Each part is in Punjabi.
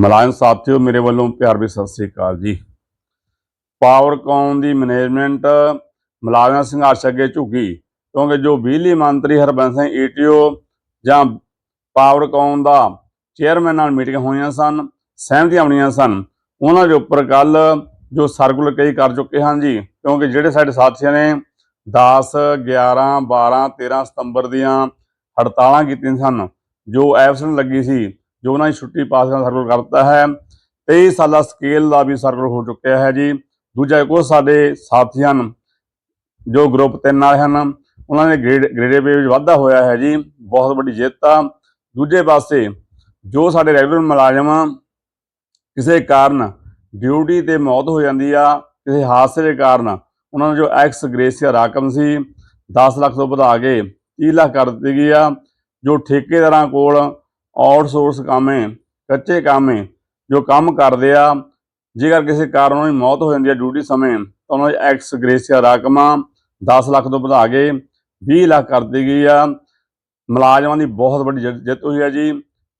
ਮੁਲਾਜ਼ਮ ਸਾਥੀਓ ਮੇਰੇ ਵੱਲੋਂ ਪਿਆਰ ਵੀ ਸਤਿ ਸ੍ਰੀ ਅਕਾਲ ਜੀ। ਪਾਵਰਕੌਮ ਦੀ ਮੈਨੇਜਮੈਂਟ ਮੁਲਾਜ਼ਮਾਂ ਸੰਘਰਸ਼ ਅੱਗੇ ਝੁਕੀ, ਕਿਉਂਕਿ ਜੋ ਬਿਜਲੀ ਮੰਤਰੀ ਹਰਬੰਸ ਸਿੰਘ ਈਟੀਓ ਜਾਂ ਪਾਵਰਕੌਮ ਦਾ ਚੇਅਰਮੈਨ ਨਾਲ ਮੀਟਿੰਗ ਹੋਈਆਂ ਸਨ, ਸਹਿਮਤੀਆਂ ਬਣੀਆਂ ਸਨ, ਉਹਨਾਂ ਦੇ ਉੱਪਰ ਕੱਲ ਜੋ ਸਰਕੂਲਰ ਕਈ ਕਰ ਚੁੱਕੇ ਹਨ ਜੀ, ਕਿਉਂਕਿ ਜਿਹੜੇ ਸਾਡੇ ਸਾਥੀਆਂ ਨੇ 10 11 12 13 ਸਤੰਬਰ ਦੀਆਂ ਹੜਤਾਲਾਂ ਕੀਤੀਆਂ ਸਨ, ਜੋ ਐਬਸੈਂਟ ਲੱਗੀ ਸੀ ਜੋ ਉਹਨਾਂ ਨੇ ਛੁੱਟੀ ਪਾਸ ਕਰਨ ਸਰਕਲ ਕਰ ਦਿੱਤਾ ਹੈ। 23 ਸਾਲਾ ਸਕੇਲ ਦਾ ਵੀ ਸਰਕਲ ਹੋ ਚੁੱਕਿਆ ਹੈ ਜੀ। ਦੂਜਾ ਕੁਝ ਸਾਡੇ ਸਾਥੀ ਹਨ, ਜੋ ਗਰੁੱਪ 3 ਵਾਲੇ ਹਨ, ਉਹਨਾਂ ਨੇ ਗ੍ਰੇਡ ਗ੍ਰੇਡੇ ਪੇ ਵਿੱਚ ਵਾਧਾ ਹੋਇਆ ਹੈ ਜੀ। ਬਹੁਤ ਵੱਡੀ ਜਿੱਤ ਆ। ਦੂਜੇ ਪਾਸੇ ਜੋ ਸਾਡੇ ਰੈਗੂਲਰ ਮੁਲਾਜ਼ਮ ਕਿਸੇ ਕਾਰਨ ਡਿਊਟੀ ਤੇ ਮੌਤ ਹੋ ਜਾਂਦੀ ਆ, ਕਿਸੇ ਹਾਦਸੇ ਦੇ ਕਾਰਨ ਉਹਨਾਂ ਨੂੰ ਜੋ ਐਕਸ ਗ੍ਰੇਸੀਆ ਰਕਮ ਸੀ 10 ਲੱਖ ਤੋਂ ਵਧਾ ਕੇ 30 ਲੱਖ ਕਰ ਦਿੱਤੀ ਗਈ ਆ, ਜੋ ਠੇਕੇਦਾਰਾਂ ਕੋਲ ਆਊਟਸੋਰਸ ਕੰਮ ਹੈ, ਕੱਚੇ ਕੰਮ ਹੈ, ਜੋ ਕੰਮ ਕਰਦੇ ਆ, ਜੇਕਰ ਕਿਸੇ ਕਾਰਨ ਉਹਨਾਂ ਦੀ ਮੌਤ ਹੋ ਜਾਂਦੀ ਹੈ, ਡਿਊਟੀ ਸਮੇਂ, ਤਾਂ ਉਹਨਾਂ ਦੀ ਐਕਸ ਗ੍ਰੇਸੀਆ ਰਕਮਾਂ 10 ਲੱਖ ਤੋਂ ਵਧਾ ਕੇ 20 ਲੱਖ ਕਰ ਦਿੱਤੀ ਗਈ ਆ। ਮੁਲਾਜ਼ਮਾਂ ਦੀ ਬਹੁਤ ਵੱਡੀ ਜਿੱਤ ਜਿੱਤ ਹੋਈ ਹੈ ਜੀ।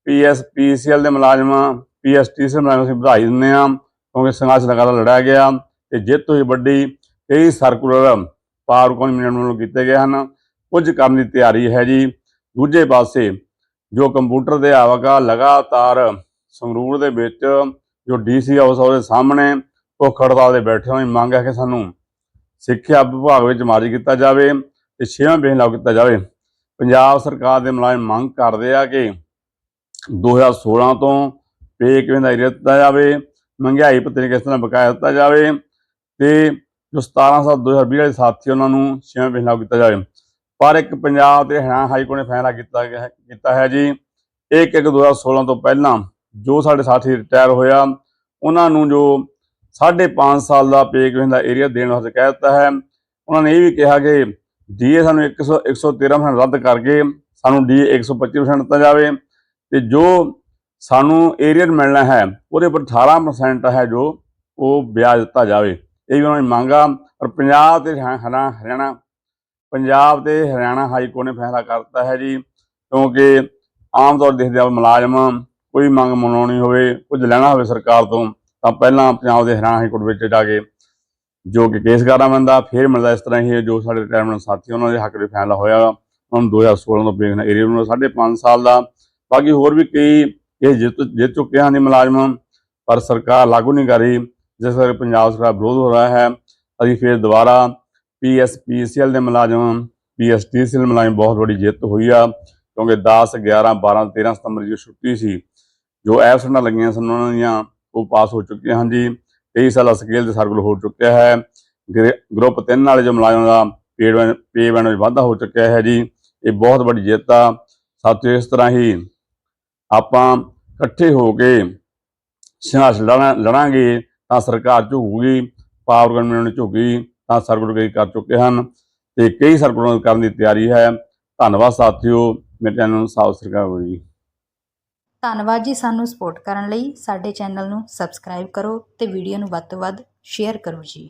ਪੀਐਸ ਪੀਸੀਐਲ ਦੇ ਮੁਲਾਜ਼ਮਾਂ ਪੀਐਸਟੀਸੀ ਮੁਲਾਜ਼ਮਾਂ ਅਸੀਂ ਵਧਾਈ ਦਿੰਦੇ ਆ, ਕਿਉਂਕਿ ਸੰਘਰਸ਼ ਲਗਾਤਾਰ ਲੜਿਆ ਗਿਆ ਤੇ ਜਿੱਤ ਹੋਈ ਵੱਡੀ। ਕਈ ਸਰਕੂਲਰ ਪਾਵਰਕੌਮ ਮਿਲਣ ਵੱਲੋਂ ਕੀਤੇ ਗਏ ਹਨ। ਕੁਝ ਕਰਨ ਦੀ ਤਿਆਰੀ ਹੈ ਜੀ। ਦੂਜੇ ਪਾਸੇ ਜੋ ਕੰਪਿਊਟਰ ਦੇ ਆਵਕਾ ਲਗਾਤਾਰ ਸੰਗਰੂਰ ਦੇ ਵਿੱਚ, ਜੋ ਡੀਸੀ ਹਾਊਸ ਆ ਉਹਦੇ ਸਾਹਮਣੇ ਭੁੱਖ ਹੜਤਾਲ ਦੇ ਬੈਠੇ ਹੋਏ, ਮੰਗ ਹੈ ਕਿ ਸਾਨੂੰ ਸਿੱਖਿਆ ਵਿਭਾਗ ਵਿੱਚ ਮਾਰੀ ਕੀਤਾ ਜਾਵੇ ਤੇ ਛੇਵਾਂ ਵੇਤਨ ਲਾਗੂ ਕੀਤਾ ਜਾਵੇ। ਪੰਜਾਬ ਸਰਕਾਰ ਦੇ ਮੁਲਾਜ਼ਮ ਮੰਗ ਕਰਦੇ ਆ ਕਿ 2016 ਤੋਂ ਪੇ ਕਿਵੇਂ ਦਾ ਏਰੀਆ ਦਿੱਤਾ ਜਾਵੇ, ਮਹਿੰਗਾਈ ਭੱਤੇ ਕਿਸ ਤਰ੍ਹਾਂ ਬਕਾਇਆ ਦਿੱਤਾ ਜਾਵੇ ਤੇ ਜੋ 17 ਸਾਲ 2020 ਵਾਲੇ ਸਾਥੀ ਉਹਨਾਂ ਨੂੰ ਛੇਵਾਂ ਵੇਤਨ ਲਾਗੂ ਕੀਤਾ ਜਾਵੇ। ਪਰ ਇੱਕ ਪੰਜਾਬ ਤੇ ਹਰਿਆਣਾ ਹਾਈ ਕੋਰਟ ਨੇ ਫੈਸਲਾ ਕੀਤਾ ਗਿਆ ਹੈ, ਕੀਤਾ ਹੈ ਜੀ। 1 1 2016 ਤੋਂ ਪਹਿਲਾਂ ਜੋ ਸਾਡੇ ਸਾਥੀ ਰਿਟਾਇਰ ਹੋਇਆ, ਉਹਨਾਂ ਨੂੰ ਜੋ 5.5 ਸਾਲ ਦਾ ਪੇ ਦਾ ਏਰੀਆ ਦੇਣ ਵਾਸਤੇ ਕਹਿ ਦਿੱਤਾ ਹੈ। ਉਹਨਾਂ ਨੇ ਇਹ ਵੀ ਕਿਹਾ ਕਿ ਡੀਏ ਸਾਨੂੰ 100 113% ਰੱਦ ਕਰਕੇ ਸਾਨੂੰ ਡੀਏ 125% ਦਿੱਤਾ ਜਾਵੇ। ਤੇ ਜੋ ਸਾਨੂੰ ਏਰੀਆ ਮਿਲਣਾ ਹੈ, ਉਹਦੇ ਉੱਪਰ 18% ਹੈ ਜੋ ਉਹ ਵਿਆਜ ਦਿੱਤਾ ਜਾਵੇ। ਇਹ ਵੀ ਉਹਨਾਂ ਦੀ ਮੰਗ ਆ। ਪਰ ਪੰਜਾਬ ਤੇ ਹਰਿਆ- ਹਰਿਆ- ਹਰਿਆਣਾ ਪੰਜਾਬ ਤੇ ਹਰਿਆਣਾ ਹਾਈ ਕੋਰਟ ਨੇ ਫੈਸਲਾ ਕਰ ਦਿੱਤਾ ਹੈ ਜੀ, ਕਿਉਂਕਿ ਆਮ ਤੌਰ ਦੇਖਦੇ ਆ ਮੁਲਾਜ਼ਮ ਕੋਈ ਮੰਗ ਮਨਾਉਣੀ ਹੋਵੇ, ਕੁਝ ਲੈਣਾ ਹੋਵੇ ਸਰਕਾਰ ਤੋਂ, ਤਾਂ ਪਹਿਲਾਂ ਪੰਜਾਬ ਦੇ ਹਰਿਆਣਾ ਹਾਈ ਕੋਰਟ ਵਿੱਚ ਜਾ ਕੇ ਜੋ ਕਿ ਕੇਸ ਕਰਨਾ ਪੈਂਦਾ, ਫਿਰ ਮਿਲਦਾ ਇਸ ਤਰ੍ਹਾਂ ਹੀ ਜੋ ਸਾਡੇ ਰਿਟਾਇਰਮੈਂਟ ਸਾਥੀ ਉਹਨਾਂ ਦੇ ਹੱਕ ਵਿੱਚ ਫੈਸਲਾ ਹੋਇਆ, ਉਹਨਾਂ ਨੂੰ 2016 ਤੋਂ ਬੇਗਨਾ ਏਰੀਆ ਨੂੰ 5.5 ਸਾਲ ਦਾ, ਬਾਕੀ ਹੋਰ ਵੀ ਕਈ ਇਹ ਜਿੱਤ ਜਿੱਤ ਚੁੱਕੇ ਹਨ ਮੁਲਾਜ਼ਮ, ਪਰ ਸਰਕਾਰ ਲਾਗੂ ਨਹੀਂ ਕਰ ਰਹੀ, ਜਿਸ ਕਰਕੇ ਪੰਜਾਬ ਸਰਕਾਰ ਵਿਰੋਧ ਹੋ ਰਿਹਾ ਹੈ, ਅਸੀਂ ਫਿਰ ਦੁਬਾਰਾ ਪੀਐਸਪੀਸੀਐਲ ਦੇ ਮੁਲਾਜ਼ਮ ਪੀਐਸਟੀਸੀਐਲ ਮੁਲਾਜ਼ਮ ਬਹੁਤ ਵੱਡੀ ਜਿੱਤ ਹੋਈ ਆ, ਕਿਉਂਕਿ 10 11 12 13 ਸਤੰਬਰ ਦੀ ਛੁੱਟੀ ਸੀ, ਜੋ ਐਬਸੈਂਟਾਂ ਲੱਗੀਆਂ ਸਨ ਉਹਨਾਂ ਦੀਆਂ, ਉਹ ਪਾਸ ਹੋ ਚੁੱਕੀਆਂ ਹਨ ਜੀ। 23 ਸਾਲਾ ਸਕੇਲ ਤੇ ਸਰਕਲ ਹੋ ਚੁੱਕਿਆ ਹੈ। ਗ੍ਰੇ- ਗਰੁੱਪ 3 ਵਾਲੇ ਜੋ ਮੁਲਾਜ਼ਮਾਂ ਦਾ ਪੇਡ ਪੇ ਬੈਂਡ ਵਿੱਚ ਵਾਧਾ ਹੋ ਚੁੱਕਿਆ ਹੈ ਜੀ। ਇਹ ਬਹੁਤ ਵੱਡੀ ਜਿੱਤ ਆ। ਸਾਥੀਓ, ਇਸ ਤਰ੍ਹਾਂ ਹੀ ਆਪਾਂ ਇਕੱਠੇ ਹੋ ਕੇ ਸੰਘਰਸ਼ ਲੜਾਂ- ਲੜਾਂਗੇ ਤਾਂ ਸਰਕਾਰ ਝੁਕੂਗੀ ਪਾਵਰ ਗਵਰਨਮੈਂਟ ਝੁਕੀ ਤਾਂ ਸਰਕਲ ਕਰ ਚੁੱਕੇ ਹਨ ਤੇ ਕਈ ਸਰਕਲਾਂ ਕਰਨ ਦੀ ਤਿਆਰੀ ਹੈ। ਧੰਨਵਾਦ ਸਾਥੀਓ, ਮੇਰੇ ਚੈਨਲ ਨੂੰ ਸਬਸਕ੍ਰਾਈਬ ਕਰੋ ਜੀ। ਧੰਨਵਾਦ ਜੀ ਸਾਨੂੰ ਸਪੋਰਟ ਕਰਨ ਲਈ। ਸਾਡੇ ਚੈਨਲ ਨੂੰ ਸਬਸਕ੍ਰਾਈਬ ਕਰੋ ਤੇ ਵੀਡੀਓ ਨੂੰ ਵੱਧ ਤੋਂ ਵੱਧ ਸ਼ੇਅਰ ਕਰੋ ਜੀ।